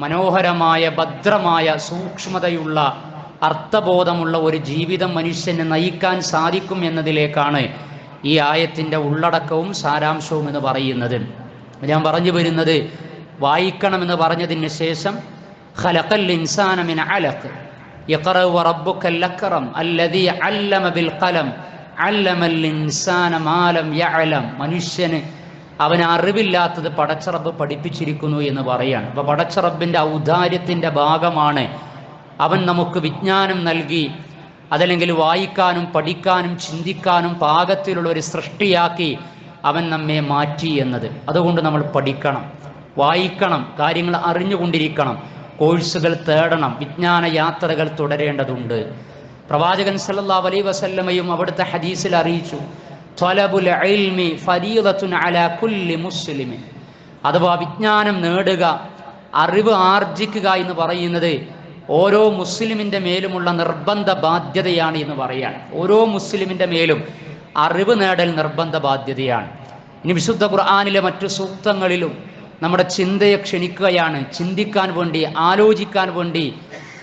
മനോഹരമായ ഭദ്രമായ സൂക്ഷ്മതയുള്ള അർത്ഥബോധമുള്ള ഒരു ജീവിതം മനുഷ്യന് നയിക്കാൻ സാധിക്കും എന്നതിലേക്കാണ് ഈ ആയത്തിന്റെ ഉള്ളടക്കവും സാരാംശവും എന്ന് പറയുന്നത്. ഞാൻ പറഞ്ഞു വരുന്നത് വായിക്കണമെന്ന് പറഞ്ഞതിന് ശേഷം ഖലഖൽ ഇൻസാന മിൻ അലഖ് വ റബ്ബുക അക്റം അല്ലദീ അല്ലമ ബിൽ ഖലം അല്ലമൽ ഇൻസാന മാലം യഅലം. മനുഷ്യന് അവന് അറിവില്ലാത്തത് പടച്ചറബ് പഠിപ്പിച്ചിരിക്കുന്നു എന്ന് പറയാണ്. അപ്പൊ പടച്ചറബിന്റെ ഔദാര്യത്തിന്റെ ഭാഗമാണ് അവൻ നമുക്ക് വിജ്ഞാനം നൽകി അതല്ലെങ്കിൽ വായിക്കാനും പഠിക്കാനും ചിന്തിക്കാനും പാകത്തിലുള്ള ഒരു സൃഷ്ടിയാക്കി അവൻ നമ്മെ മാറ്റി എന്നത്. അതുകൊണ്ട് നമ്മൾ പഠിക്കണം വായിക്കണം കാര്യങ്ങൾ അറിഞ്ഞുകൊണ്ടിരിക്കണം കോഴ്സുകൾ തേടണം വിജ്ഞാന യാത്രകൾ തുടരേണ്ടതുണ്ട്. പ്രവാചകൻ സല്ലാ അലൈഹി വസല്ലമയും അവിടുത്തെ ഹദീസിൽ അറിയിച്ചു മുസ്ലിമിൻ അഥവാ വിജ്ഞാനം നേടുക അറിവ് ആർജിക്കുക എന്ന് പറയുന്നത് ഓരോ മുസ്ലിമിന്റെ മേലുമുള്ള നിർബന്ധ ബാധ്യതയാണ് എന്ന് പറയുകയാണ് ഓരോ മുസ്ലിമിന്റെ മേലും അറിവ് നേടൽ നിർബന്ധ ബാധ്യതയാണ്. ഇനി വിശുദ്ധ ഖുർആാനിലെ മറ്റു സൂക്തങ്ങളിലും നമ്മുടെ ചിന്തയെ ക്ഷണിക്കുകയാണ്. ചിന്തിക്കാൻ വേണ്ടി ആലോചിക്കാൻ വേണ്ടി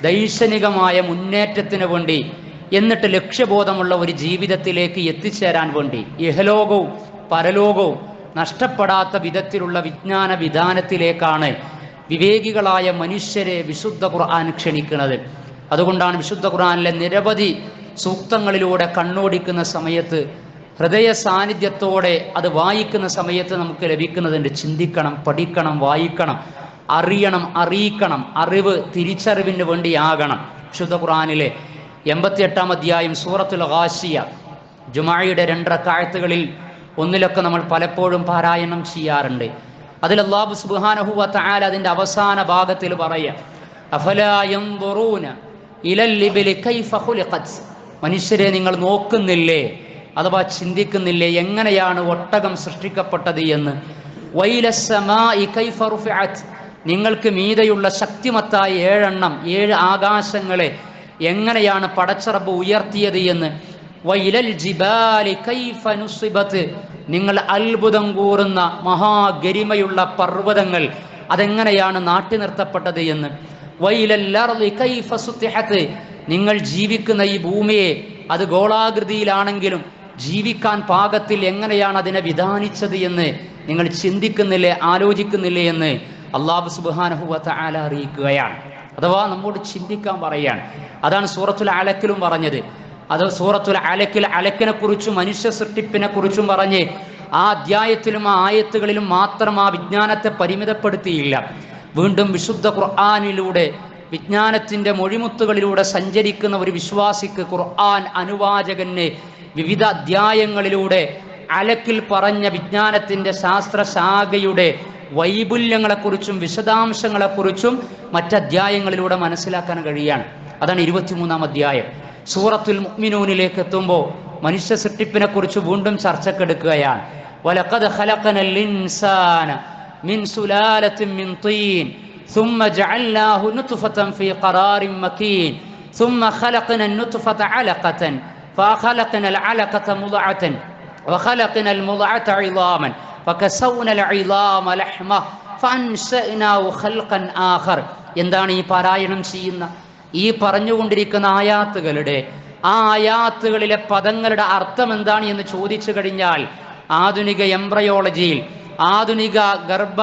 ദൈക്ഷണികമായ മുന്നേറ്റത്തിന് വേണ്ടി എന്നിട്ട് ലക്ഷ്യബോധമുള്ള ഒരു ജീവിതത്തിലേക്ക് എത്തിച്ചേരാൻ വേണ്ടി ഇഹലോകവും പരലോകവും നഷ്ടപ്പെടാത്ത വിധത്തിലുള്ള വിജ്ഞാന വിധാനത്തിലേക്കാണ് വിവേകികളായ മനുഷ്യരെ വിശുദ്ധ ഖുർആൻ ക്ഷണിക്കുന്നത്. അതുകൊണ്ടാണ് വിശുദ്ധ ഖുർആനിലെ നിരവധി സൂക്തങ്ങളിലൂടെ കണ്ണോടിക്കുന്ന സമയത്ത് ഹൃദയ സാന്നിധ്യത്തോടെ അത് വായിക്കുന്ന സമയത്ത് നമുക്ക് ലഭിക്കുന്നതുണ്ട് ചിന്തിക്കണം പഠിക്കണം വായിക്കണം അറിയണം അറിയിക്കണം അറിവ് തിരിച്ചറിവിന് വേണ്ടിയാകണം വിശുദ്ധ ഖുർആനിലെ എൺപത്തിയെട്ടാം അധ്യായം സൂറത്തുൽ ഹാസിയ ജുമായുടെ രണ്ടരക്കാഴ്ത്തുകളിൽ ഒന്നിലൊക്കെ നമ്മൾ പലപ്പോഴും പാരായണം ചെയ്യാറുണ്ട്. അതിൽ അള്ളാബു സുബ്ഹാനഹു തആല അതിന്റെ അവസാന ഭാഗത്തിൽ പറയാ അഫലാ യൻദുറൂന ഇലൽ ലിബിലി കൈഫ ഖുലിഖത്. മനുഷ്യരെ നിങ്ങൾ നോക്കുന്നില്ലേ? അഥവാ ചിന്തിക്കുന്നില്ലേ? എങ്ങനെയാണ് ഒട്ടകം സൃഷ്ടിക്കപ്പെട്ടത് എന്ന്? നിങ്ങൾക്ക് മീതയുള്ള ശക്തിമത്തായ ഏഴെണ്ണം ഏഴ് ആകാശങ്ങളെ എങ്ങനെയാണ് പടച്ചറബ് ഉയർത്തിയത് എന്ന്? വൈലൽ ജിബാലി നിങ്ങൾ അത്ഭുതം കൂറുന്ന മഹാഗരിമയുള്ള പർവതങ്ങൾ അതെങ്ങനെയാണ് നാട്ടി നിർത്തപ്പെട്ടത് എന്ന്? നിങ്ങൾ ജീവിക്കുന്ന ഈ ഭൂമിയെ അത് ഗോളാകൃതിയിലാണെങ്കിലും ജീവിക്കാൻ പാകത്തിൽ എങ്ങനെയാണ് അതിനെ വിധാനിച്ചത് എന്ന് നിങ്ങൾ ചിന്തിക്കുന്നില്ലേ ആലോചിക്കുന്നില്ലേ എന്ന് അള്ളാഹു സുബാനഹുവത്ത ആല അറിയിക്കുകയാണ്. അഥവാ നമ്മോട് ചിന്തിക്കാൻ പറയുകയാണ് അതാണ് സൂറത്തുൽ അലക്കിലും പറഞ്ഞത്. അത് സൂറത്തുൽ അലക്കിൽ അലക്കിനെ കുറിച്ചും മനുഷ്യ സൃഷ്ടിപ്പിനെ കുറിച്ചും പറഞ്ഞ് ആ അധ്യായത്തിലും ആ ആയത്തുകളിലും മാത്രം ആ വിജ്ഞാനത്തെ പരിമിതപ്പെടുത്തിയില്ല. വീണ്ടും വിശുദ്ധ ഖുർആാനിലൂടെ വിജ്ഞാനത്തിന്റെ മൊഴിമുത്തുകളിലൂടെ സഞ്ചരിക്കുന്ന ഒരു വിശ്വാസിക്ക് ഖുർആൻ അനുവാചകന് വിവിധ അധ്യായങ്ങളിലൂടെ അലക്കിൽ പറഞ്ഞ വിജ്ഞാനത്തിന്റെ ശാസ്ത്രശാഖയുടെ വൈപുല്യങ്ങളെക്കുറിച്ചും വിശദാംശങ്ങളെക്കുറിച്ചും മറ്റധ്യായങ്ങളിലൂടെ മനസ്സിലാക്കാൻ കഴിയാണ് അതാണ് ഇരുപത്തിമൂന്നാം അധ്യായം സൂറത്തുൽ മുഅ്മിനൂനിലേക്ക് എത്തുമ്പോൾ മനുഷ്യ സൃഷ്ടിപ്പിനെ കുറിച്ച് വീണ്ടും ചർച്ചക്കെടുക്കുകയാണ് വലഖദ് ഖലഖനൽ ഇൻസാന മിൻ സുലാലത്തിൻ മിൻ തീൻ ثم جعلناه نطفة في قرار مكين ثم خلقنا النطفة علقة فخلقنا العلقة مضعة وخلقنا المضعة عظاما എന്താണ് ഈ പാരായണം ചെയ്യുന്ന? ഈ പറഞ്ഞുകൊണ്ടിരിക്കുന്ന ആയാത്തുകളുടെ ആ ആയാത്തുകളിലെ പദങ്ങളുടെ അർത്ഥം എന്താണ് എന്ന് ചോദിച്ചു കഴിഞ്ഞാൽ ആധുനിക എംബ്രയോളജിയിൽ ആധുനിക ഗർഭ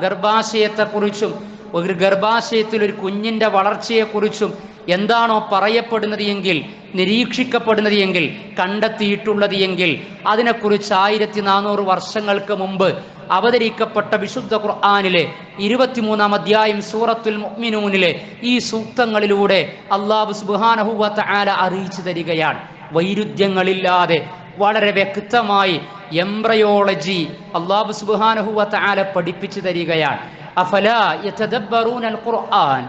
ഗർഭാശയത്തെക്കുറിച്ചും ഒരു ഗർഭാശയത്തിൽ ഒരു കുഞ്ഞിന്റെ വളർച്ചയെക്കുറിച്ചും എന്താണോ പറയപ്പെടുന്നത് എങ്കിൽ നിരീക്ഷിക്കപ്പെടുന്നത് എങ്കിൽ കണ്ടെത്തിയിട്ടുള്ളത് എങ്കിൽ അതിനെക്കുറിച്ച് ആയിരത്തി നാനൂറ് വർഷങ്ങൾക്ക് മുമ്പ് അവതരിക്കപ്പെട്ട വിശുദ്ധ ഖുർആാനിലെ ഇരുപത്തിമൂന്നാം അധ്യായം സൂറത്തുൽ മുഅ്മിനൂനിലെ ഈ സൂക്തങ്ങളിലൂടെ അള്ളാഹു സുബാനഹുവത്ത് ആല അറിയിച്ചു തരികയാണ്. വൈരുദ്ധ്യങ്ങളില്ലാതെ വളരെ വ്യക്തമായി എംബ്രയോളജി അള്ളാഹു സുബാനഹുവത്ത് ആല പഠിപ്പിച്ചു തരികയാണ്. അഫല ഖുർആൻ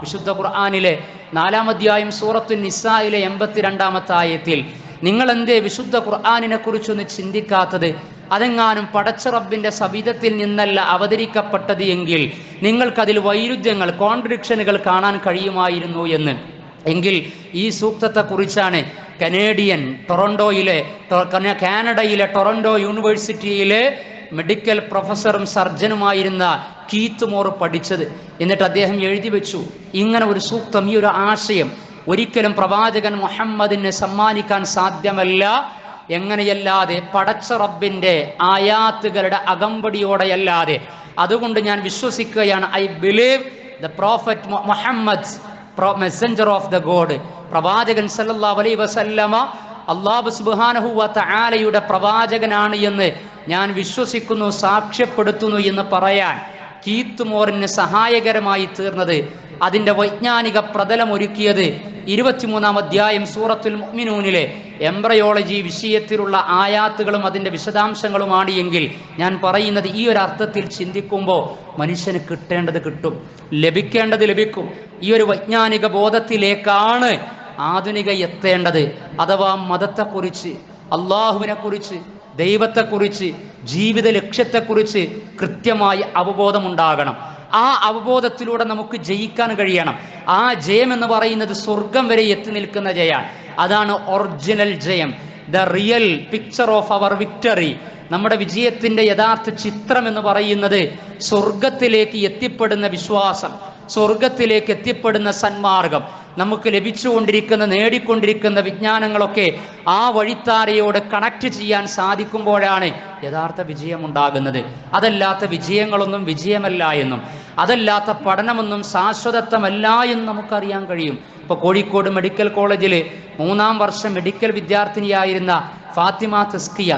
വിശുദ്ധ ഖുർആാനിലെ നാലാം അധ്യായം സൂറത്തു നിസായിലെ എൺപത്തിരണ്ടാമത്തെ ആയത്തിൽ നിങ്ങൾ എന്തേ വിശുദ്ധ ഖുർആാനിനെ കുറിച്ചൊന്ന് ചിന്തിക്കാത്തത്? അതെങ്ങാനും പടച്ചറബിന്റെ സവിധത്തിൽ നിന്നല്ല അവതരിക്കപ്പെട്ടത് എങ്കിൽ നിങ്ങൾക്കതിൽ വൈരുദ്ധ്യങ്ങൾ കോൺട്രഡിക്ഷനുകൾ കാണാൻ കഴിയുമായിരുന്നു എന്ന്. എങ്കിൽ ഈ സൂക്തത്തെക്കുറിച്ചാണ് കനേഡിയൻ ടൊറൻഡോയിലെ കാനഡയിലെ ടൊറൻഡോ യൂണിവേഴ്സിറ്റിയിലെ മെഡിക്കൽ പ്രൊഫസറും സർജനുമായിരുന്ന കീത്ത് മോർ പഠിച്ചത്. എന്നിട്ട് അദ്ദേഹം എഴുതി വെച്ചു. ഇങ്ങനെ ഒരു സൂക്തം ഈ ഒരു ആശയം ഒരിക്കലും പ്രവാചകൻ മുഹമ്മദിനെ സമ്മാനിക്കാൻ സാധ്യമല്ല. എങ്ങനെയല്ലാതെ പടച്ച റബ്ബിന്റെ ആയാത്തുകളുടെ അകമ്പടിയോടെയല്ലാതെ. അതുകൊണ്ട് ഞാൻ വിശ്വസിക്കുകയാണ് I believe the prophet Muhammad messenger of the God പ്രവാചകൻ സല്ലാ അലൈഹി വസല്ലമ അള്ളാഹു സുബ്ഹാനഹു വ തആലയുടെ പ്രവാചകനാണ് എന്ന് ഞാൻ വിശ്വസിക്കുന്നു സാക്ഷ്യപ്പെടുത്തുന്നു എന്ന് പറയാൻ കീത്ത് മോറിന് സഹായകരമായി തീർന്നത് അതിന്റെ വൈജ്ഞാനിക പ്രതലം ഒരുക്കിയത് ഇരുപത്തിമൂന്നാം അധ്യായം സൂറത്തുൽ മുഅ്മിനൂനിലെ എംബ്രയോളജി വിഷയത്തിലുള്ള ആയാത്തുകളും അതിന്റെ വിശദാംശങ്ങളുമാണ് എങ്കിൽ ഞാൻ പറയുന്നത് ഈ ഒരു അർത്ഥത്തിൽ ചിന്തിക്കുമ്പോൾ മനുഷ്യന് കിട്ടേണ്ടത് കിട്ടും ലഭിക്കേണ്ടത് ലഭിക്കും. ഈ ഒരു വൈജ്ഞാനിക ബോധത്തിലേക്കാണ് ആധുനിക എത്തേണ്ടത് അഥവാ മതത്തെക്കുറിച്ച് അള്ളാഹുവിനെ കുറിച്ച് ദൈവത്തെക്കുറിച്ച് ജീവിത ലക്ഷ്യത്തെക്കുറിച്ച് കൃത്യമായ അവബോധമുണ്ടാകണം. ആ അവബോധത്തിലൂടെ നമുക്ക് ജയിക്കാൻ കഴിയണം. ആ ജയം എന്ന് പറയുന്നത് സ്വർഗം വരെ എത്തി നിൽക്കുന്ന ജയാണ് അതാണ് ഒറിജിനൽ ജയം. The real picture of our victory നമ്മുടെ വിജയത്തിന്റെ യഥാർത്ഥ ചിത്രം എന്ന് പറയുന്നത് സ്വർഗത്തിലേക്ക് എത്തിപ്പെടുന്ന വിശ്വാസം സ്വർഗത്തിലേക്ക് എത്തിപ്പെടുന്ന സന്മാർഗം. നമുക്ക് ലഭിച്ചുകൊണ്ടിരിക്കുന്ന നേടിക്കൊണ്ടിരിക്കുന്ന വിജ്ഞാനങ്ങളൊക്കെ ആ വഴിത്താരയോട് കണക്ട് ചെയ്യാൻ സാധിക്കുമ്പോഴാണ് യഥാർത്ഥ വിജയം ഉണ്ടാകുന്നത് അതല്ലാത്ത വിജയങ്ങളൊന്നും വിജയമല്ല എന്നും അതല്ലാത്ത പഠനമൊന്നും ശാശ്വതത്വമല്ല എന്നും നമുക്കറിയാൻ കഴിയും. ഇപ്പൊ കോഴിക്കോട് മെഡിക്കൽ കോളേജിൽ മൂന്നാം വർഷം മെഡിക്കൽ വിദ്യാർത്ഥിനിയായിരുന്ന ഫാത്തിമ തസ്കിയ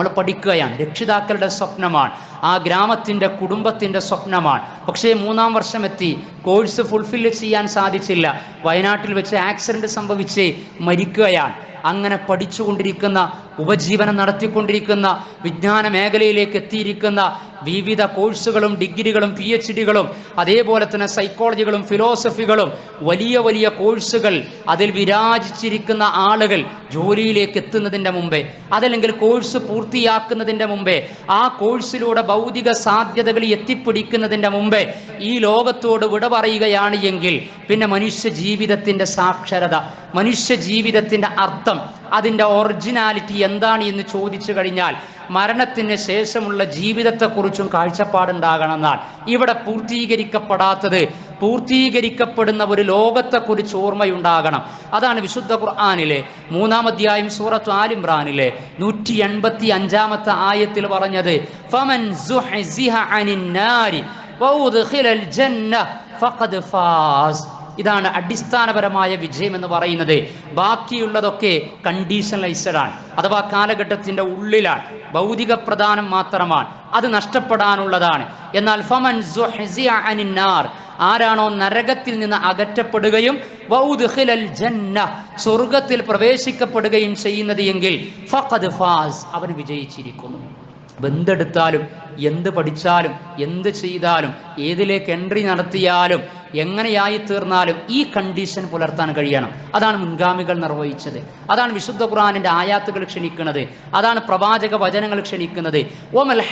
നമ്മൾ പഠിക്കുകയാണ്. രക്ഷിതാക്കളുടെ സ്വപ്നമാണ്. ആ ഗ്രാമത്തിന്റെ കുടുംബത്തിന്റെ സ്വപ്നമാണ്. പക്ഷേ മൂന്നാം വർഷം എത്തി കോഴ്സ് ഫുൾഫിൽ ചെയ്യാൻ സാധിച്ചില്ല. വയനാട്ടിൽ വെച്ച് ആക്സിഡന്റ് സംഭവിച്ച് മരിക്കുകയാണ്. അങ്ങനെ പഠിച്ചുകൊണ്ടിരിക്കുന്ന ഉപജീവനം നടത്തിക്കൊണ്ടിരിക്കുന്ന വിജ്ഞാന മേഖലയിലേക്ക് എത്തിയിരിക്കുന്ന വിവിധ കോഴ്സുകളും ഡിഗ്രികളും പി എച്ച് ഡികളും അതേപോലെ തന്നെ സൈക്കോളജികളും ഫിലോസഫികളും വലിയ വലിയ കോഴ്സുകൾ അതിൽ വിരാജിച്ചിരിക്കുന്ന ആളുകൾ ജോലിയിലേക്ക് എത്തുന്നതിന്റെ മുമ്പേ അതല്ലെങ്കിൽ കോഴ്സ് പൂർത്തിയാക്കുന്നതിന്റെ മുമ്പേ ആ കോഴ്സിലൂടെ ഭൗതിക സാധ്യതകൾ എത്തിപ്പിടിക്കുന്നതിന്റെ മുമ്പേ ഈ ലോകത്തോട് വിട പറയുകയാണ് എങ്കിൽ പിന്നെ മനുഷ്യ ജീവിതത്തിന്റെ സാക്ഷരത മനുഷ്യ ജീവിതത്തിന്റെ അർത്ഥം അതിന്റെ ഒറിജിനാലിറ്റി എന്താണ് എന്ന് ചോദിച്ചു കഴിഞ്ഞാൽ മരണത്തിന് ശേഷമുള്ള ജീവിതത്തെക്കുറിച്ചും കാഴ്ചപ്പാടുണ്ടാകണമെന്നാണ്. ഇവിടെ പൂർത്തീകരിക്കപ്പെടാത്തത് പൂർത്തീകരിക്കപ്പെടുന്ന ഒരു ലോകത്തെക്കുറിച്ച് ഓർമ്മയുണ്ടാകണം. അതാണ് വിശുദ്ധ ഖുർആാനിലെ മൂന്നാം അധ്യായം സൂറത്ത് ആലിംറാനിലെ നൂറ്റി എൺപത്തി അഞ്ചാമത്തെ ആയത്തിൽ പറഞ്ഞത് ഫഖദ് ഫാസ്. ഇതാണ് അടിസ്ഥാനപരമായ വിജയം എന്ന് പറയുന്നത്. ബാക്കിയുള്ളതൊക്കെ കണ്ടീഷണലൈസ്ഡ് ആണ്. അഥവാ കാലഘട്ടത്തിന്റെ ഉള്ളിലാണ്. ഭൗതിക പ്രധാനം മാത്രമാണ്. അത് നഷ്ടപ്പെടാനുള്ളതാണ്. എന്നാൽ ഫമൻ അനിൻ ആരാണോ നരകത്തിൽ നിന്ന് അകറ്റപ്പെടുകയും ജന്ന സ്വർഗത്തിൽ പ്രവേശിക്കപ്പെടുകയും ചെയ്യുന്നത് എങ്കിൽ ഫാസ് അവൻ വിജയിച്ചിരിക്കുന്നു. ബന്ധെടുത്താലും എന്ത് പഠിച്ചാലും എന്ത് ചെയ്താലും ഏതിലേക്ക് എൻട്രി നടത്തിയാലും എങ്ങനെയായി തീർന്നാലും ഈ കണ്ടീഷൻ പുലർത്താൻ കഴിയണം. അതാണ് മുൻഗാമികൾ നിർവഹിച്ചത്. അതാണ് വിശുദ്ധ ഖുറാനിന്റെ ആയാത്തുകൾ ക്ഷണിക്കുന്നത്. അതാണ് പ്രവാചക വചനങ്ങൾ ക്ഷണിക്കുന്നത്. ഓമൽ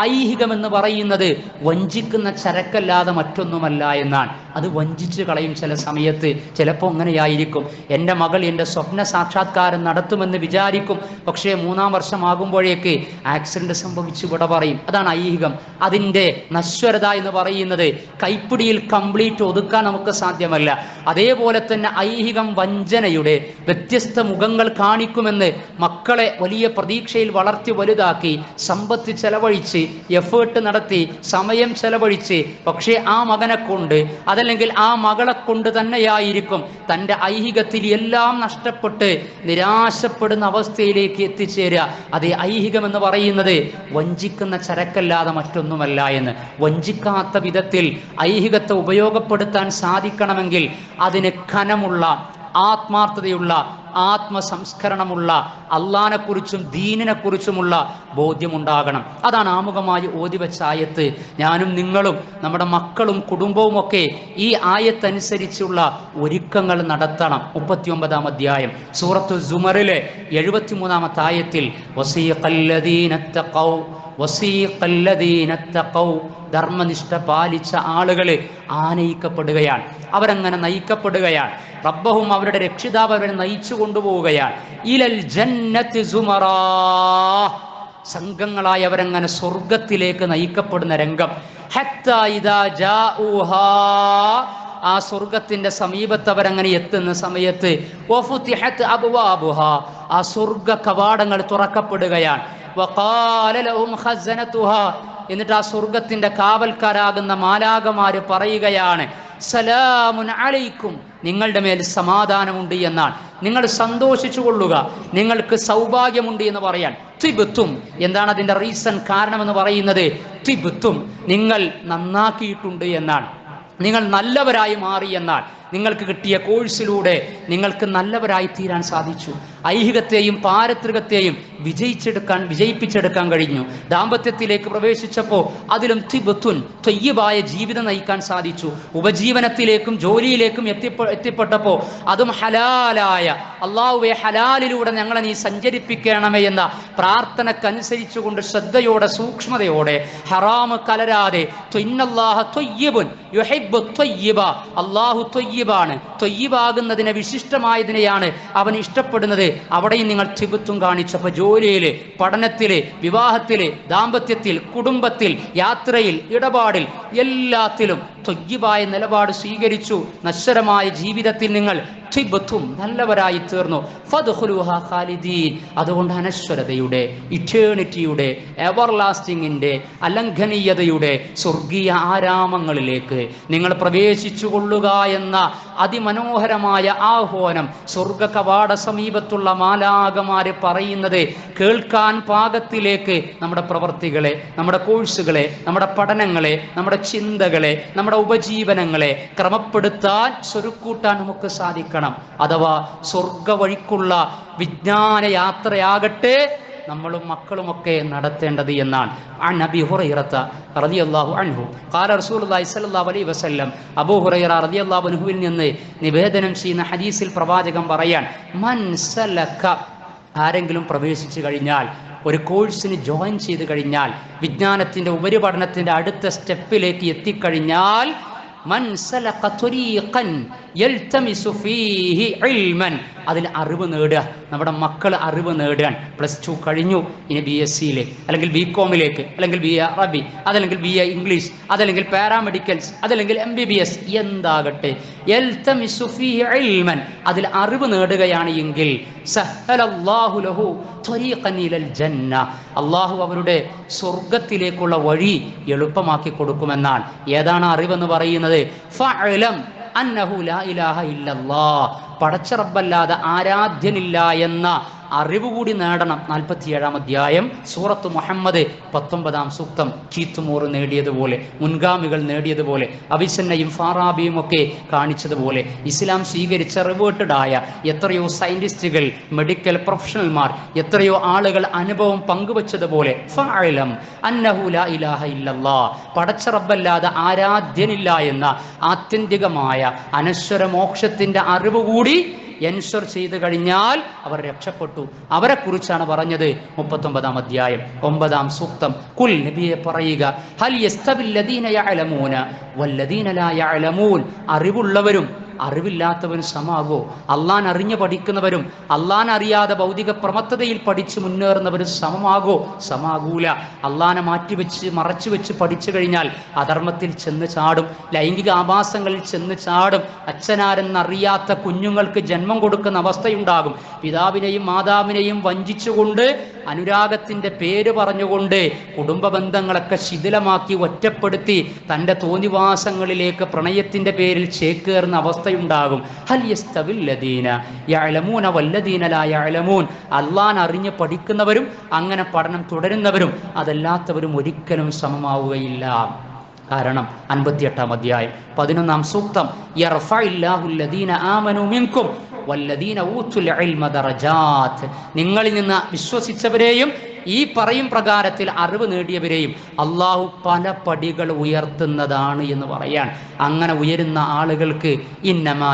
ഐഹികം എന്ന് പറയുന്നത് വഞ്ചിക്കുന്ന ചരക്കല്ലാതെ മറ്റൊന്നുമല്ല എന്നാണ്. അത് വഞ്ചിച്ച് കളയും ചില സമയത്ത്. ചിലപ്പോൾ അങ്ങനെയായിരിക്കും. എന്റെ മകൾ എന്റെ സ്വപ്ന സാക്ഷാത്കാരം നടത്തുമെന്ന് വിചാരിക്കും. പക്ഷേ മൂന്നാം വർഷമാകുമ്പോഴേക്ക് ആക്സിഡന്റ് സംഭവിച്ചു വിട പറയും. അതാണ് ഐഹികം. അതിന്റെ നശ്വരത എന്ന് പറയുന്നത് കൈപ്പിടിയിൽ കംപ്ലീറ്റ് ഒതുക്കാൻ നമുക്ക് സാധ്യമല്ല. അതേപോലെ തന്നെ ഐഹികം വഞ്ചനയുടെ വ്യത്യസ്ത മുഖങ്ങൾ കാണിക്കുമെന്ന് മക്കളെ വലിയ പ്രതീക്ഷയിൽ വളർത്തി വലുതാക്കി സമ്പത്ത് ചെലവഴിച്ച് എഫേർട്ട് നടത്തി സമയം ചെലവഴിച്ച് പക്ഷേ ആ മകനെ കൊണ്ട് അതല്ലെങ്കിൽ ആ മകളെ കൊണ്ട് തന്നെയായിരിക്കും തന്റെ ഐഹികത്തിൽ എല്ലാം നഷ്ടപ്പെട്ട് നിരാശപ്പെടുന്ന അവസ്ഥയിലേക്ക് എത്തിച്ചേരുക. അതേ ഐഹികം എന്ന് പറയുന്നത് വഞ്ചിക്കുന്ന ചരക്കല്ലാതെ മറ്റൊന്നുമല്ല എന്ന്. വഞ്ചിക്കാത്ത വിധത്തിൽ ഐഹികത്തെ ഉപയോഗപ്പെടുത്താൻ സാധിക്കണമെങ്കിൽ അതിന് ഖനമുള്ള ആത്മാർത്ഥതയുള്ള ആത്മസംസ്കരണമുള്ള അള്ളാനെക്കുറിച്ചും ദീനിനെക്കുറിച്ചുമുള്ള ബോധ്യമുണ്ടാകണം. അതാണ് ആമുഖമായി ഓതി വെച്ച ആയത്ത്. ഞാനും നിങ്ങളും നമ്മുടെ മക്കളും കുടുംബവും ഒക്കെ ഈ ആയത്തനുസരിച്ചുള്ള ഒരുക്കങ്ങൾ നടത്തണം. മുപ്പത്തിയൊമ്പതാം അധ്യായം. സൂറത്തു സുമറിലെ എഴുപത്തിമൂന്നാമത്തെ ആയത്തിൽ ധർമ്മനിഷ്ഠ പാലിച്ച ആളുകൾ ആനയിക്കപ്പെടുകയാണ്. അവരങ്ങനെ നയിക്കപ്പെടുകയാണ്. റബ്ബഹും അവരുടെ രക്ഷിതാവ് അവരെ നയിച്ചു കൊണ്ടുപോവുകയാണ്. ഇലൽ ജന്നത്തി സംഘങ്ങളായി അവരങ്ങനെ സ്വർഗത്തിലേക്ക് നയിക്കപ്പെടുന്ന രംഗം. ആ സ്വർഗത്തിന്റെ സമീപത്ത് അവരങ്ങനെ എത്തുന്ന സമയത്ത് ആ സ്വർഗ കവാടങ്ങൾ തുറക്കപ്പെടുകയാണ്. എന്നിട്ട് ആ സ്വർഗത്തിന്റെ കാവൽക്കാരാകുന്ന മാലാകമാര് പറയുകയാണ് സലാമുൻ അലൈക്കും. നിങ്ങളുടെ മേൽ സമാധാനമുണ്ട് എന്നാൽ നിങ്ങൾ സന്തോഷിച്ചു കൊള്ളുക. നിങ്ങൾക്ക് സൗഭാഗ്യമുണ്ട് എന്ന് പറയാൻ ത്രിബുത്തും എന്താണ് അതിന്റെ റീസൺ കാരണമെന്ന് പറയുന്നത്? ത്രിബുത്തും നിങ്ങൾ നന്നാക്കിയിട്ടുണ്ട് എന്നാണ് നിങ്ങൾ നല്ലവരായി മാറി എന്നാൽ നിങ്ങൾക്ക് കിട്ടിയ കോഴ്സിലൂടെ നിങ്ങൾക്ക് നല്ലവരായി തീരാൻ സാധിച്ചു. ഐഹികത്തെയും പാരത്രികത്തെയും വിജയിച്ചെടുക്കാൻ വിജയിപ്പിച്ചെടുക്കാൻ കഴിഞ്ഞു. ദാമ്പത്യത്തിലേക്ക് പ്രവേശിച്ചപ്പോൾ അതിലും തിബത്തുൻ തൊയ്യബായ ജീവിതം നയിക്കാൻ സാധിച്ചു. ഉപജീവനത്തിലേക്കും ജോലിയിലേക്കും എത്തിപ്പെ എത്തിപ്പെട്ടപ്പോൾ അതും ഹലാലായ അള്ളാഹുവെ ഹലാലിലൂടെ ഞങ്ങളെ നീ സഞ്ചരിപ്പിക്കണമേ എന്ന പ്രാർത്ഥനക്കനുസരിച്ചുകൊണ്ട് ശ്രദ്ധയോടെ സൂക്ഷ്മതയോടെ ഹറാമ് കലരാതെ അള്ളാഹു യുഹിബ്ബു ത്വയ്യിബ തൊയ്യബാകുന്നതിനെ വിശിഷ്ടമായതിനെയാണ് അവൻ ഇഷ്ടപ്പെടുന്നത്. അവിടെയും നിങ്ങൾ ത്രിബുത്വം കാണിച്ചപ്പോൾ ജോലിയിൽ പഠനത്തിൽ വിവാഹത്തിൽ ദാമ്പത്യത്തിൽ കുടുംബത്തിൽ യാത്രയിൽ ഇടപാടിൽ എല്ലാത്തിലും തൊയ്യബായ നിലപാട് സ്വീകരിച്ചു. നശ്വരമായ ജീവിതത്തിൽ നിങ്ങൾ ത്രിബത്തും നല്ലവരായി തീർന്നു ഖാലിദീൻ. അതുകൊണ്ട് അനശ്വരതയുടെ ഇറ്റേണിറ്റിയുടെ എവർലാസ്റ്റിങ്ങിന്റെ അലംഘനീയതയുടെ സ്വർഗീയ ആരാമങ്ങളിലേക്ക് നിങ്ങൾ പ്രവേശിച്ചു കൊള്ളുക എന്ന അതിമനോഹരമായ ആഹ്വാനം സ്വർഗ കവാട സമീപത്തുള്ള മാലാകമാര് പറയുന്നത് കേൾക്കാൻ പാകത്തിലേക്ക് നമ്മുടെ പ്രവർത്തികളെ നമ്മുടെ കോഴ്സുകളെ നമ്മുടെ പഠനങ്ങളെ നമ്മുടെ ചിന്തകളെ നമ്മുടെ ഉപജീവനങ്ങളെ ക്രമപ്പെടുത്താൻ സ്വരുക്കൂട്ടാൻ നമുക്ക് സാധിക്കണം. അഥവാ സ്വർഗ വഴിക്കുള്ള വിജ്ഞാന യാത്രയാകട്ടെ നമ്മളും മക്കളുമൊക്കെ നടത്തേണ്ടത് എന്നാണ്. അൻഹു. അലൈ വസ്ല്ലം അബൂ ഹുറൈറ അൻഹുവിൽ നിന്ന് നിവേദനം ചെയ്യുന്ന ഹദീസിൽ പ്രവാചകം പറയാൻ മൻസലക്ക ആരെങ്കിലും പ്രവേശിച്ചു കഴിഞ്ഞാൽ ഒരു കോഴ്സിന് ജോയിൻ ചെയ്ത് കഴിഞ്ഞാൽ വിജ്ഞാനത്തിന്റെ ഉപരിപഠനത്തിന്റെ അടുത്ത സ്റ്റെപ്പിലേക്ക് എത്തിക്കഴിഞ്ഞാൽ മൻസലക്ക അതിൽ അറിവ് നേടുക. നമ്മുടെ മക്കൾ അറിവ് നേടാൻ. പ്ലസ് ടു കഴിഞ്ഞു. ഇനി ബി എസ് സിയിലേക്ക് അല്ലെങ്കിൽ ബി കോമിലേക്ക് അല്ലെങ്കിൽ ബി എ അറബി. അതല്ലെങ്കിൽ ബി എ ഇംഗ്ലീഷ്. അതല്ലെങ്കിൽ പാരാമെഡിക്കൽസ്. അതല്ലെങ്കിൽ എം ബി ബി എസ്. എന്താകട്ടെ. അതിൽ അറിവ് നേടുകയാണ് എങ്കിൽ അള്ളാഹു അവരുടെ സ്വർഗത്തിലേക്കുള്ള വഴി എളുപ്പമാക്കി കൊടുക്കുമെന്നാണ്. ഏതാണ് അറിവെന്ന് പറയുന്നത്? അന്നഹു ലാ ഇലാഹ ഇല്ലല്ലാ. പടച്ച റബ്ബല്ലാതെ ആരാധ്യനില്ല എന്ന അറിവ് കൂടി നേടണം. നാൽപ്പത്തിയേഴാം അധ്യായം. സൂറത്ത് മുഹമ്മദ് പത്തൊമ്പതാം സൂക്തം. ചീത്തുമോറ് നേടിയതുപോലെ മുൻഗാമികൾ നേടിയതുപോലെ അവിസന്നയും ഫാറാബിയും ഒക്കെ കാണിച്ചതുപോലെ ഇസ്ലാം സ്വീകരിച്ച റിവേർട്ടഡായ എത്രയോ സയന്റിസ്റ്റുകൾ മെഡിക്കൽ പ്രൊഫഷണൽമാർ എത്രയോ ആളുകൾ അനുഭവം പങ്കുവച്ചതുപോലെ പടച്ച റബ്ബല്ലാതെ ആരാധ്യനില്ല എന്ന ആത്യന്തികമായ അനശ്വര മോക്ഷത്തിന്റെ അറിവ് കൂടി എൻഷർ ചെയ്ത് കഴിഞ്ഞാൽ അവർ രക്ഷപ്പെട്ടു. അവരെ കുറിച്ചാണ് പറഞ്ഞത് മുപ്പത്തൊമ്പതാം അധ്യായം. ഒമ്പതാം സൂക്തം. കുൽ നബിയെ പറയുക ഹൽ യഅലമൂന? വല്ലദീന ലാ യഅലമൂൻ? അറിവുള്ളവരും അറിവില്ലാത്തവരും സമാകോ അള്ളാൻ അറിഞ്ഞ് പഠിക്കുന്നവരും അള്ളാൻ അറിയാതെ ഭൗതിക പ്രമത്തതയിൽ പഠിച്ച് മുന്നേറുന്നവരും സമമാകോ? സമാകൂല അള്ളാനെ മാറ്റിവെച്ച് മറച്ചു വെച്ച് പഠിച്ചു കഴിഞ്ഞാൽ അധർമ്മത്തിൽ ചെന്ന് ചാടും ലൈംഗിക ആഭാസങ്ങളിൽ ചെന്ന് ചാടും അച്ഛനാരെന്നറിയാത്ത കുഞ്ഞുങ്ങൾക്ക് ജന്മം കൊടുക്കുന്ന അവസ്ഥയുണ്ടാകും. പിതാവിനെയും മാതാവിനെയും വഞ്ചിച്ചുകൊണ്ട് അനുരാഗത്തിന്റെ പേര് പറഞ്ഞുകൊണ്ട് കുടുംബ ബന്ധങ്ങളൊക്കെ ശിഥിലമാക്കി ഒറ്റപ്പെടുത്തി തന്റെ തോന്നിവാസങ്ങളിലേക്ക് പ്രണയത്തിന്റെ പേരിൽ ചേക്കേറുന്ന അവസ്ഥയുണ്ടാകും. അള്ളാൻ അറിഞ്ഞ് പഠിക്കുന്നവരും അങ്ങനെ പഠനം തുടരുന്നവരും അതല്ലാത്തവരും ഒരിക്കലും സമമാവുകയില്ല. കാരണം അൻപത്തിയെട്ടാം അധ്യായം പതിനൊന്നാം സൂക്തം മിൻകും വല്ലദീന ഇൽമ നിങ്ങളിൽ നിന്ന് വിശ്വസിച്ചവരെയും ഈ പറയും പ്രകാരത്തിൽ അറിവ് നേടിയവരെയും അള്ളാഹു പല പടികൾ ഉയർത്തുന്നതാണ് എന്ന് പറയാൻ അങ്ങനെ ഉയരുന്ന ആളുകൾക്ക് ഇന്നമാ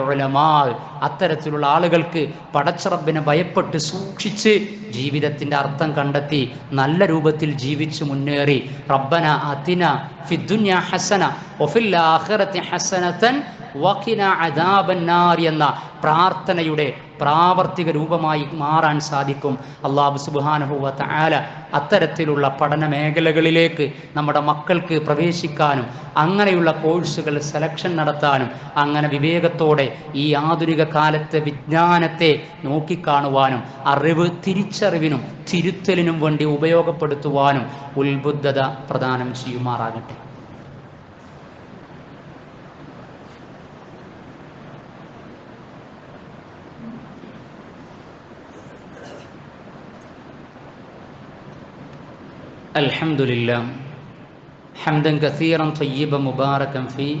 ഉലമാ അത്തരത്തിലുള്ള ആളുകൾക്ക് പടച്ചറബിനെ ഭയപ്പെട്ട് സൂക്ഷിച്ച് ജീവിതത്തിന്റെ അർത്ഥം കണ്ടെത്തി നല്ല രൂപത്തിൽ ജീവിച്ച് മുന്നേറി. റബ്ബന അതിന ഫിദ്ദുന്യ ഹസന വഫിൽ ആഖിറതി ഹസനതൻ വഖിന അദാബന്നാർ എന്ന പ്രാർത്ഥനയുടെ പ്രാവർത്തിക രൂപമായി മാറാൻ സാധിക്കും. അള്ളാഹു സുബാനുഭവ ആല അത്തരത്തിലുള്ള പഠന മേഖലകളിലേക്ക് നമ്മുടെ മക്കൾക്ക് പ്രവേശിക്കാനും അങ്ങനെയുള്ള കോഴ്സുകൾ സെലക്ഷൻ നടത്താനും അങ്ങനെ വിവേകത്തോടെ ഈ ആധുനിക കാലത്തെ വിജ്ഞാനത്തെ നോക്കിക്കാണുവാനും അറിവ് തിരിച്ചറിവിനും തിരുത്തലിനും വേണ്ടി ഉപയോഗപ്പെടുത്തുവാനും ഉത്ബുദ്ധത പ്രദാനം ചെയ്യുമാറാകട്ടെ. الحمد لله حمدا كثيرا طيبا مباركا فيه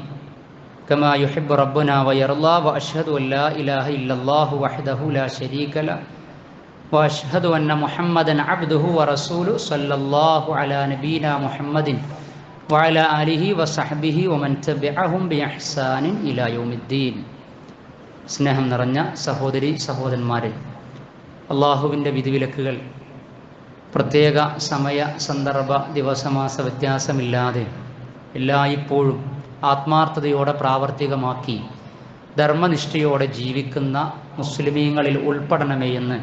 كما يحب ربنا ويرضى واشهد ان لا اله الا الله وحده لا شريك له واشهد ان محمدا عبده ورسوله صلى الله على نبينا محمد وعلى اله وصحبه ومن تبعهم باحسان الى يوم الدين സ്നേഹം നിറഞ്ഞ സഹോദരി സഹോദരന്മാരെ അള്ളാഹുവിൻ്റെ വിധിവിലക്കുകൾ പ്രത്യേക സമയ സന്ദർഭ ദിവസമാസ വ്യത്യാസമില്ലാതെ എല്ലായ്പ്പോഴും ആത്മാർത്ഥതയോടെ പ്രാവർത്തികമാക്കി ധർമ്മനിഷ്ഠയോടെ ജീവിക്കുന്ന മുസ്ലിമീങ്ങളിൽ ഉൾപ്പെടണമേ എന്ന്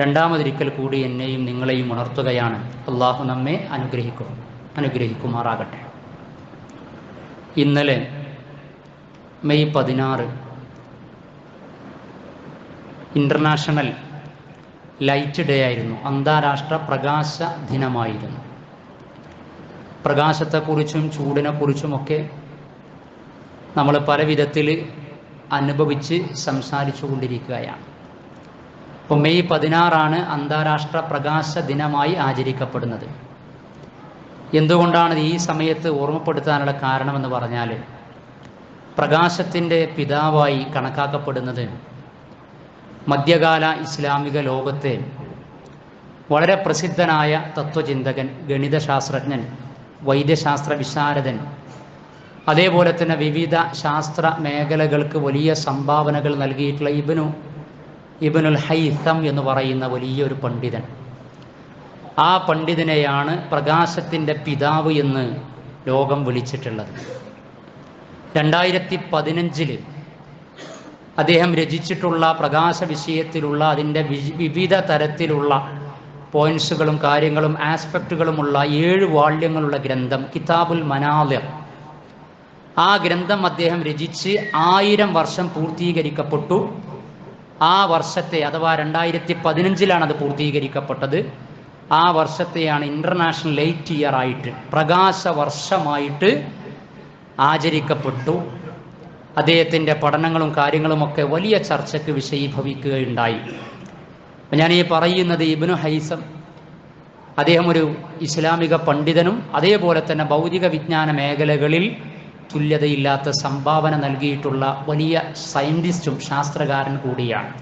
രണ്ടാമതൊരിക്കൽ കൂടി എന്നെയും നിങ്ങളെയും ഉണർത്തുകയാണ്. അള്ളാഹു നമ്മെ അനുഗ്രഹിക്കും അനുഗ്രഹിക്കുമാറാകട്ടെ. ഇന്നലെ മെയ് പതിനാറ് ഇന്റർനാഷണൽ ലൈറ്റ് ഡേ ആയിരുന്നു. അന്താരാഷ്ട്ര പ്രകാശ ദിനമായിരുന്നു. പ്രകാശത്തെക്കുറിച്ചും ചൂടിനെക്കുറിച്ചുമൊക്കെ നമ്മൾ പല വിധത്തിൽ അനുഭവിച്ച് സംസാരിച്ചു കൊണ്ടിരിക്കുകയാണ്. അപ്പോൾ മെയ് പതിനാറാണ് അന്താരാഷ്ട്ര പ്രകാശ ദിനമായി ആചരിക്കപ്പെടുന്നത്. എന്തുകൊണ്ടാണ് ഈ സമയത്ത് ഓർമ്മപ്പെടുത്താനുള്ള കാരണമെന്ന് പറഞ്ഞാൽ പ്രകാശത്തിന്റെ പിതാവായി കണക്കാക്കപ്പെടുന്നത് മധ്യകാല ഇസ്ലാമിക ലോകത്തെ വളരെ പ്രസിദ്ധനായ തത്വചിന്തകൻ ഗണിതശാസ്ത്രജ്ഞൻ വൈദ്യശാസ്ത്ര വിശാരദൻ അതേപോലെ തന്നെ വിവിധ ശാസ്ത്ര മേഖലകൾക്ക് വലിയ സംഭാവനകൾ നൽകിയിട്ടുള്ള ഇബനു ഇബനുൽ ഹൈസം എന്ന് പറയുന്ന വലിയൊരു പണ്ഡിതൻ. ആ പണ്ഡിതനെയാണ് പ്രകാശത്തിന്റെ പിതാവ് എന്ന് ലോകം വിളിച്ചിട്ടുള്ളത്. രണ്ടായിരത്തി പതിനഞ്ചിൽ അദ്ദേഹം രചിച്ചിട്ടുള്ള പ്രകാശ വിഷയത്തിലുള്ള അതിന്റെ വിവിധ തരത്തിലുള്ള പോയിന്റ്സുകളും കാര്യങ്ങളും ആസ്പെക്റ്റുകളുമുള്ള ഏഴ് വാള്യങ്ങളുള്ള ഗ്രന്ഥം കിതാബുൽ മനാലിർ. ആ ഗ്രന്ഥം അദ്ദേഹം രചിച്ച് ആയിരം വർഷം പൂർത്തീകരിക്കപ്പെട്ടു. ആ വർഷത്തെ അഥവാ രണ്ടായിരത്തി പതിനഞ്ചിലാണ് അത് പൂർത്തീകരിക്കപ്പെട്ടത്. ആ വർഷത്തെയാണ് ഇന്റർനാഷണൽ ലൈറ്റ് ഇയർ ആയിട്ട് പ്രകാശ വർഷമായിട്ട് ആചരിക്കപ്പെട്ടു. അദ്ദേഹത്തിന്റെ പഠനങ്ങളും കാര്യങ്ങളുമൊക്കെ വലിയ ചർച്ചയ്ക്ക് വിഷയീഭവിക്കുകയുണ്ടായി. ഞാൻ ഈ പറയുന്നത് ഇബ്നു ഹൈസം അദ്ദേഹം ഒരു ഇസ്ലാമിക പണ്ഡിതനും അതേപോലെ തന്നെ ഭൗതിക വിജ്ഞാന മേഖലകളിൽ തുല്യതയില്ലാത്ത സംഭാവന നൽകിയിട്ടുള്ള വലിയ സയന്റിസ്റ്റും ശാസ്ത്രകാരൻ കൂടിയാണ്.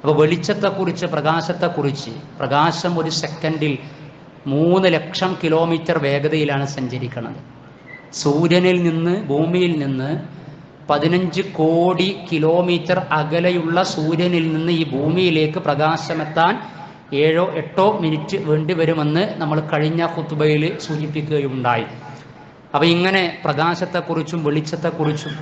അപ്പോൾ വെളിച്ചത്തെക്കുറിച്ച് പ്രകാശത്തെക്കുറിച്ച് പ്രകാശം ഒരു സെക്കൻഡിൽ മൂന്ന് ലക്ഷം കിലോമീറ്റർ വേഗതയിലാണ് സഞ്ചരിക്കുന്നത് സൂര്യനിൽ നിന്ന് ഭൂമിയിൽ നിന്ന് പതിനഞ്ച് കോടി കിലോമീറ്റർ അകലെയുള്ള സൂര്യനിൽ നിന്ന് ഈ ഭൂമിയിലേക്ക് പ്രകാശമെത്താൻ ഏഴോ എട്ടോ മിനിറ്റ് വേണ്ടി വരുമെന്ന് നമ്മൾ കഴിഞ്ഞ കുത്തുബയിൽ സൂചിപ്പിക്കുകയുണ്ടായി. അപ്പോൾ ഇങ്ങനെ പ്രകാശത്തെക്കുറിച്ചും വെളിച്ചത്തെക്കുറിച്ചും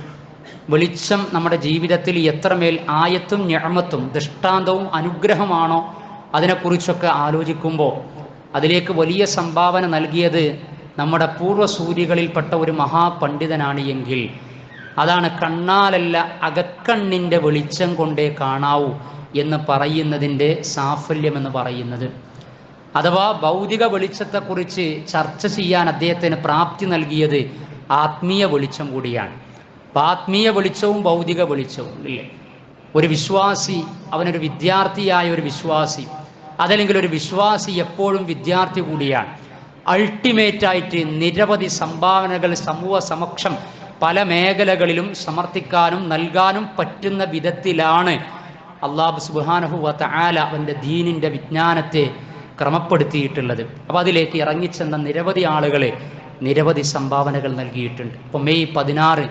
വെളിച്ചം നമ്മുടെ ജീവിതത്തിൽ എത്രമേൽ ആയത്തും ഞാമത്തും ദൃഷ്ടാന്തവും അനുഗ്രഹമാണോ അതിനെക്കുറിച്ചൊക്കെ ആലോചിക്കുമ്പോൾ അതിലേക്ക് വലിയ സംഭാവന നൽകിയത് നമ്മുടെ പൂർവസൂരികളിൽപ്പെട്ട ഒരു മഹാപണ്ഡിതനാണ് എങ്കിൽ അതാണ് കണ്ണാലല്ല അകക്കണ്ണിന്റെ വെളിച്ചം കൊണ്ടേ കാണാവൂ എന്ന് പറയുന്നതിന്റെ സാഫല്യം എന്ന് പറയുന്നത്. അഥവാ ഭൗതിക വെളിച്ചത്തെക്കുറിച്ച് ചർച്ച ചെയ്യാൻ അദ്ദേഹത്തിന് പ്രാപ്തി നൽകിയത് ആത്മീയ വെളിച്ചം കൂടിയാണ്. അപ്പം ആത്മീയ വെളിച്ചവും ഭൗതിക വെളിച്ചവും ഇല്ലേ? ഒരു വിശ്വാസി അവനൊരു വിദ്യാർത്ഥിയായ ഒരു വിശ്വാസി അതല്ലെങ്കിൽ ഒരു വിശ്വാസി എപ്പോഴും വിദ്യാർത്ഥി കൂടിയാണ്. അൾട്ടിമേറ്റായിട്ട് നിരവധി സംഭാവനകൾ സമൂഹ സമക്ഷം പല മേഖലകളിലും സമർത്ഥിക്കാനും നൽകാനും പറ്റുന്ന വിധത്തിലാണ് അള്ളാഹു സുബാനഹുവത്ത ആല അവന്റെ ദീനിന്റെ വിജ്ഞാനത്തെ ക്രമപ്പെടുത്തിയിട്ടുള്ളത്. അപ്പോൾ അതിലേക്ക് ഇറങ്ങിച്ചെന്ന നിരവധി ആളുകളെ നിരവധി സംഭാവനകൾ നൽകിയിട്ടുണ്ട്. ഇപ്പോൾ മെയ് പതിനാറ്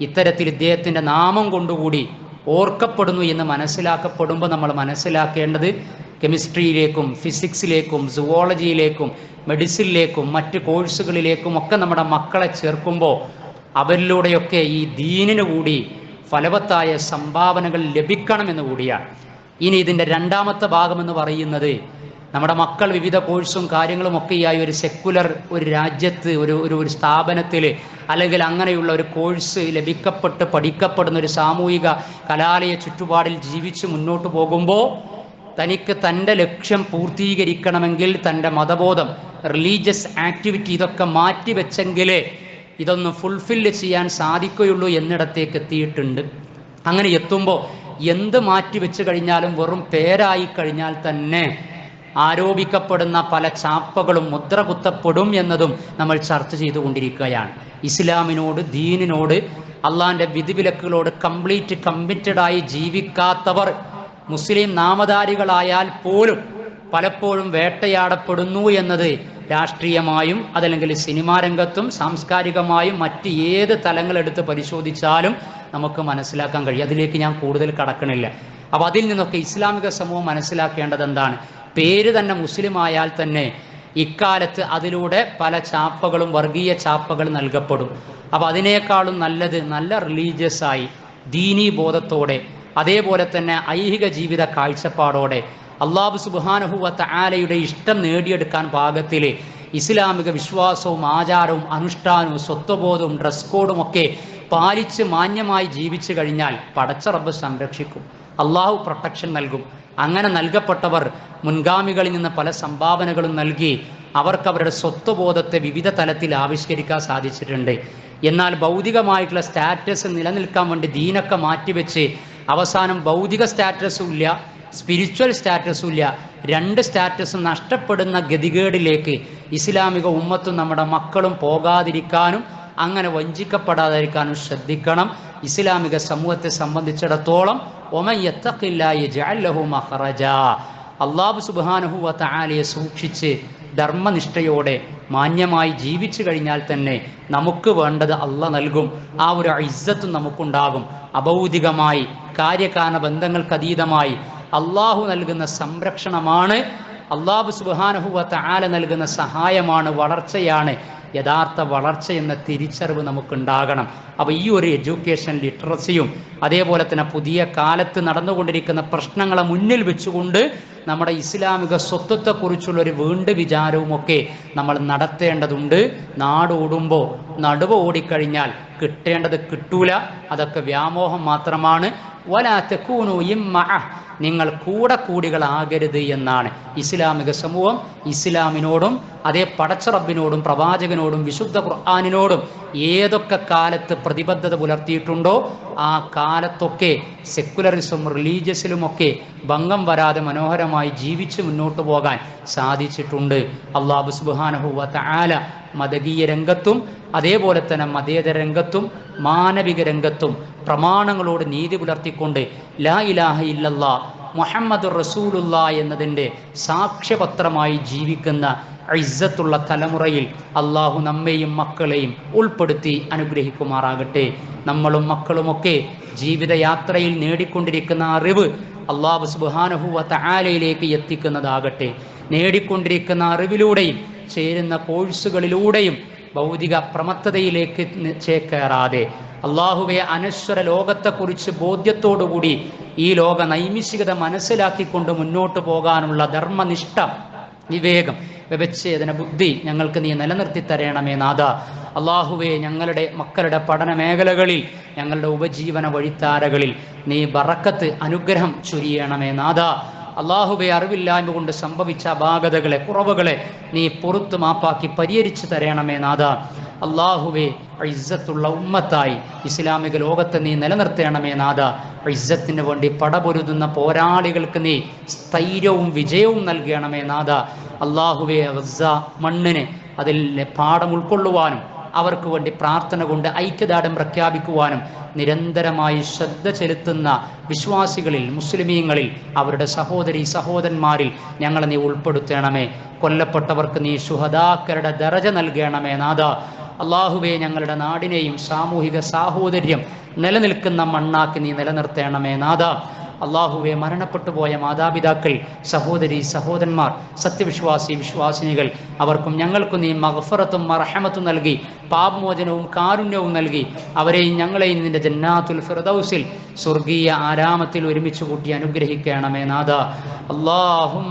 ഇത്തരത്തിൽ ഇദ്ദേഹത്തിന്റെ നാമം കൊണ്ടുകൂടി ഓർക്കപ്പെടുന്നു എന്ന് മനസ്സിലാക്കപ്പെടുമ്പോൾ നമ്മൾ മനസ്സിലാക്കേണ്ടത് കെമിസ്ട്രിയിലേക്കും ഫിസിക്സിലേക്കും സുവോളജിയിലേക്കും മെഡിസിനിലേക്കും മറ്റ് കോഴ്സുകളിലേക്കും ഒക്കെ നമ്മുടെ മക്കളെ ചേർക്കുമ്പോൾ അവരിലൂടെയൊക്കെ ഈ ദീനിനു കൂടി ഫലവത്തായ സംഭാവനകൾ ലഭിക്കണമെന്ന് കൂടിയാണ് ഇനി ഇതിന്റെ രണ്ടാമത്തെ ഭാഗമെന്ന് പറയുന്നത് നമ്മുടെ മക്കൾ വിവിധ കോഴ്സും കാര്യങ്ങളും ഒക്കെയായി ഒരു സെക്കുലർ ഒരു രാജ്യത്ത് ഒരു ഒരു ഒരു സ്ഥാപനത്തിൽ അല്ലെങ്കിൽ അങ്ങനെയുള്ള ഒരു കോഴ്സ് ലഭിക്കപ്പെട്ട് പഠിക്കപ്പെടുന്ന ഒരു സാമൂഹിക കലാലയ ചുറ്റുപാടിൽ ജീവിച്ച് മുന്നോട്ട് പോകുമ്പോൾ തനിക്ക് തന്റെ ലക്ഷ്യം പൂർത്തീകരിക്കണമെങ്കിൽ തന്റെ മതബോധം റിലീജിയസ് ആക്ടിവിറ്റി ഇതൊക്കെ മാറ്റിവെച്ചെങ്കിലേ ഇതൊന്ന് ഫുൾഫില്ല് ചെയ്യാൻ സാധിക്കുകയുള്ളൂ എന്നിടത്തേക്ക് എത്തിയിട്ടുണ്ട്. അങ്ങനെ എത്തുമ്പോൾ എന്ത് മാറ്റി വെച്ച് കഴിഞ്ഞാലും വെറും പേരായി കഴിഞ്ഞാൽ തന്നെ ആരോപിക്കപ്പെടുന്ന പല ചാപ്പകളും മുദ്ര കുത്തപ്പെടും എന്നതും നമ്മൾ ചർച്ച ചെയ്തുകൊണ്ടിരിക്കുകയാണ്. ഇസ്ലാമിനോട് ദീനിനോട് അള്ളാഹിന്റെ വിധിവിലക്കുകളോട് കംപ്ലീറ്റ് കമ്മിറ്റഡായി ജീവിക്കാത്തവർ മുസ്ലിം നാമധാരികളായാൽ പോലും പലപ്പോഴും വേട്ടയാടപ്പെടുന്നു എന്നത് രാഷ്ട്രീയമായും അതല്ലെങ്കിൽ സിനിമാ രംഗത്തും സാംസ്കാരികമായും മറ്റ് ഏത് തലങ്ങളെടുത്ത് പരിശോധിച്ചാലും നമുക്ക് മനസ്സിലാക്കാൻ കഴിയും. അതിലേക്ക് ഞാൻ കൂടുതൽ കടക്കണില്ല. അപ്പോൾ അതിൽ നിന്നൊക്കെ ഇസ്ലാമിക സമൂഹം മനസ്സിലാക്കേണ്ടത് എന്താണ്? പേര് തന്നെ മുസ്ലിം ആയാൽ തന്നെ ഇക്കാലത്ത് അതിലൂടെ പല ചാപ്പകളും വർഗീയ ചാപ്പകൾ നൽകപ്പെടും. അപ്പോൾ അതിനേക്കാളും നല്ലത് നല്ല റിലീജിയസ് ആയി ദീനീ ബോധത്തോടെ അതേപോലെ തന്നെ ഐഹിക ജീവിത കാഴ്ചപ്പാടോടെ അള്ളാഹു സുബാനഹുവത്ത ആലയുടെ ഇഷ്ടം നേടിയെടുക്കാൻ പാകത്തിൽ ഇസ്ലാമിക വിശ്വാസവും ആചാരവും അനുഷ്ഠാനവും സ്വത്വബോധവും ഡ്രസ് കോഡും ഒക്കെ പാലിച്ച് മാന്യമായി ജീവിച്ചു കഴിഞ്ഞാൽ പടച്ച റബ്ബ് സംരക്ഷിക്കും. അള്ളാഹു പ്രൊട്ടക്ഷൻ നൽകും. അങ്ങനെ നൽകപ്പെട്ടവർ മുൻഗാമികളിൽ നിന്ന് പല സംഭാവനകളും നൽകി അവർക്ക് അവരുടെ സ്വത്വബോധത്തെ വിവിധ തലത്തിൽ ആവിഷ്കരിക്കാൻ സാധിച്ചിട്ടുണ്ട്. എന്നാൽ ഭൗതികമായിട്ടുള്ള സ്റ്റാറ്റസ് നിലനിൽക്കാൻ വേണ്ടി ദീനൊക്കെ മാറ്റിവെച്ച് അവസാനം ഭൗതിക സ്റ്റാറ്റസും ഇല്ല. സ്പിരിച്വൽ സ്റ്റാറ്റസും ഇല്ല. രണ്ട് സ്റ്റാറ്റസും നഷ്ടപ്പെടുന്ന ഗതികേടിലേക്ക് ഇസ്ലാമിക ഉമ്മത്തും നമ്മുടെ മക്കളും പോകാതിരിക്കാനും അങ്ങനെ വഞ്ചിക്കപ്പെടാതിരിക്കാനും ശ്രദ്ധിക്കണം. ഇസ്ലാമിക സമൂഹത്തെ സംബന്ധിച്ചിടത്തോളം അള്ളാഹു സുബാനുഹുവത്ത ആലയെ സൂക്ഷിച്ച് ധർമ്മനിഷ്ഠയോടെ മാന്യമായി ജീവിച്ചു കഴിഞ്ഞാൽ തന്നെ നമുക്ക് വേണ്ടത് അല്ല നൽകും. ആ ഒരു ഇസ്സത്തും നമുക്കുണ്ടാകും. അഭൗതികമായി കാര്യകാരണ ബന്ധങ്ങൾക്ക് അതീതമായി അള്ളാഹു നൽകുന്ന സംരക്ഷണമാണ് അള്ളാഹു സുബാനഹുവത്ത് ആല നൽകുന്ന സഹായമാണ് വളർച്ചയാണ് യഥാർത്ഥ വളർച്ച എന്ന തിരിച്ചറിവ് നമുക്കുണ്ടാകണം. അപ്പോൾ ഈ ഒരു എഡ്യൂക്കേഷൻ ലിറ്ററസിയും അതേപോലെ തന്നെ പുതിയ കാലത്ത് നടന്നുകൊണ്ടിരിക്കുന്ന പ്രശ്നങ്ങളെ മുന്നിൽ വെച്ചുകൊണ്ട് നമ്മുടെ ഇസ്ലാമിക സ്വത്വത്തെക്കുറിച്ചുള്ള ഒരു വീണ്ട വിചാരവുമൊക്കെ നമ്മൾ നടത്തേണ്ടതുണ്ട്. നാട് ഓടുമ്പോൾ നടുവ് ഓടിക്കഴിഞ്ഞാൽ കിട്ടേണ്ടത് കിട്ടൂല അതൊക്കെ വ്യാമോഹം മാത്രമാണ്. വലാ തെക്കൂനു ഇമ്മ നിങ്ങൾ കൂടെ കൂടികളാകരുത് എന്നാണ് ഇസ്ലാമിക സമൂഹം ഇസ്ലാമിനോടും അതേ പടച്ച റബ്ബിനോടും പ്രവാചകനോടും വിശുദ്ധ ഖുർആാനിനോടും ഏതൊക്കെ കാലത്ത് പ്രതിബദ്ധത പുലർത്തിയിട്ടുണ്ടോ ആ കാലത്തൊക്കെ സെക്കുലറിസം റിലീജിയസിലുമൊക്കെ ഭംഗം വരാതെ മനോഹരമായി ജീവിച്ച് മുന്നോട്ട് പോകാൻ സാധിച്ചിട്ടുണ്ട്. അള്ളാഹു സുബാനഹുവത്ത ആല മതകീയ രംഗത്തും അതേപോലെ തന്നെ മതേതര രംഗത്തും മാനവിക രംഗത്തും പ്രമാണങ്ങളോട് നീതി പുലർത്തിക്കൊണ്ട് ലാ ഇലാഹ ഇല്ലല്ലാ മുഹമ്മദ് റസൂലുള്ള എന്നതിന്റെ സാക്ഷ്യപത്രമായി ജീവിക്കുന്ന ഇസ്സത്തുള്ള തലമുറയിൽ അള്ളാഹു നമ്മെയും മക്കളെയും ഉൾപ്പെടുത്തി അനുഗ്രഹിക്കുമാറാകട്ടെ. നമ്മളും മക്കളുമൊക്കെ ജീവിതയാത്രയിൽ നേടിക്കൊണ്ടിരിക്കുന്ന അറിവ് അള്ളാഹു സുബാനഹുവ ആലയിലേക്ക് എത്തിക്കുന്നതാകട്ടെ. നേടിക്കൊണ്ടിരിക്കുന്ന അറിവിലൂടെയും ചേരുന്ന കോഴ്സുകളിലൂടെയും ഭൗതിക പ്രമത്തതയിലേക്ക് ചേക്കേറാതെ. അള്ളാഹുവെ അനശ്വര ലോകത്തെക്കുറിച്ച് ബോധ്യത്തോടുകൂടി ഈ ലോക നൈമിഷികത മനസ്സിലാക്കിക്കൊണ്ട് മുന്നോട്ട് പോകാനുള്ള ധർമ്മനിഷ്ഠ വിവേകം വിവച്ഛേദന ബുദ്ധി ഞങ്ങൾക്ക് നീ നിലനിർത്തി തരണമേ നാഥ. അള്ളാഹുവെ ഞങ്ങളുടെ മക്കളുടെ പഠന മേഖലകളിൽ ഞങ്ങളുടെ ഉപജീവന വഴിത്താരകളിൽ നീ ബറക്കത്ത് അനുഗ്രഹം ചൊരിയണമേ നാഥ. അള്ളാഹുബെ അറിവില്ലായ്മ കൊണ്ട് സംഭവിച്ച അപാകതകളെ കുറവുകളെ നീ പുറത്തു മാപ്പാക്കി പരിഹരിച്ചു തരണമേ നാഥ. അള്ളാഹുവെ ഇസ്സത്തുള്ള ഉമ്മത്തായി ഇസ്ലാമിക ലോകത്തെ നീ നിലനിർത്തണമേ നാഥ. ഇസ്സത്തിന് വേണ്ടി പടപൊരുതുന്ന പോരാളികൾക്ക് നീ സ്ഥൈര്യവും വിജയവും നൽകണമേ നാഥ. അള്ളാഹുവെ ഗസ മണ്ണിന് അതിൽ പാഠം ഉൾക്കൊള്ളുവാനും അവർക്ക് വേണ്ടി പ്രാർത്ഥന കൊണ്ട് ഐക്യദാഠം പ്രഖ്യാപിക്കുവാനും നിരന്തരമായി ശ്രദ്ധ ചെലുത്തുന്ന വിശ്വാസികളിൽ മുസ്ലിമീങ്ങളിൽ അവരുടെ സഹോദരി സഹോദരന്മാരിൽ ഞങ്ങളെ നീ ഉൾപ്പെടുത്തണമേ. കൊല്ലപ്പെട്ടവർക്ക് നീ ശുഹദാക്കളുടെ ദറജ നൽകണമേ നാഥ. അള്ളാഹുവെ ഞങ്ങളുടെ നാടിനെയും സാമൂഹിക സാഹോദര്യം നിലനിൽക്കുന്ന മണ്ണാക്കി നീ നിലനിർത്തേണമേ നാഥ. അള്ളാഹുവെ മരണപ്പെട്ടു പോയ മാതാപിതാക്കൾ സഹോദരി സഹോദരന്മാർ സത്യവിശ്വാസി വിശ്വാസിനികൾ അവർക്കും ഞങ്ങൾക്കും നീ മഹഫറത്തും മറഹമത്തും നൽകി പാപമോചനവും കാരുണ്യവും നൽകി അവരെയും ഞങ്ങളെയും നിന്റെ ജന്നാത്തുൽ ഫിറദൌസിൽ സ്വർഗീയ ആരാമത്തിൽ ഒരുമിച്ച് കൂട്ടി അനുഗ്രഹിക്കണമേ നാഥ. അള്ളാഹും